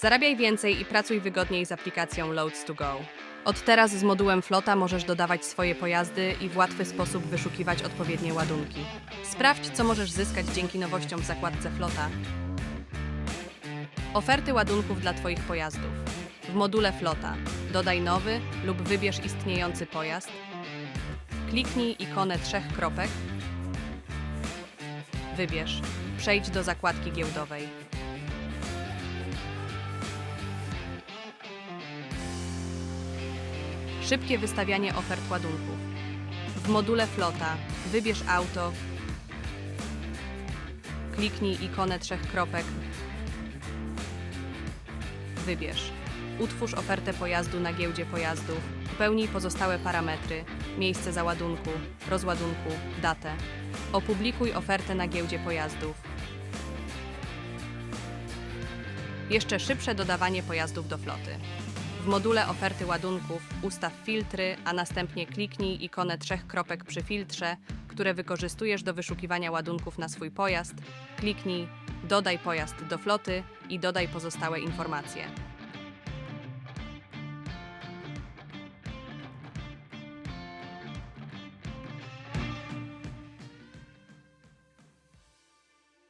Zarabiaj więcej i pracuj wygodniej z aplikacją Loads to Go. Od teraz z modułem Flota możesz dodawać swoje pojazdy i w łatwy sposób wyszukiwać odpowiednie ładunki. Sprawdź, co możesz zyskać dzięki nowościom w zakładce Flota. Oferty ładunków dla Twoich pojazdów. W module Flota dodaj nowy lub wybierz istniejący pojazd. Kliknij ikonę trzech kropek. Wybierz. Przejdź do zakładki giełdowej. Szybkie wystawianie ofert ładunków. W module Flota wybierz auto. Kliknij ikonę trzech kropek. Wybierz. Utwórz ofertę pojazdu na giełdzie pojazdów. Wypełnij pozostałe parametry, miejsce załadunku, rozładunku, datę. Opublikuj ofertę na giełdzie pojazdów. Jeszcze szybsze dodawanie pojazdów do floty. Module oferty ładunków ustaw filtry, a następnie kliknij ikonę trzech kropek przy filtrze, które wykorzystujesz do wyszukiwania ładunków na swój pojazd. Kliknij Dodaj pojazd do floty i dodaj pozostałe informacje.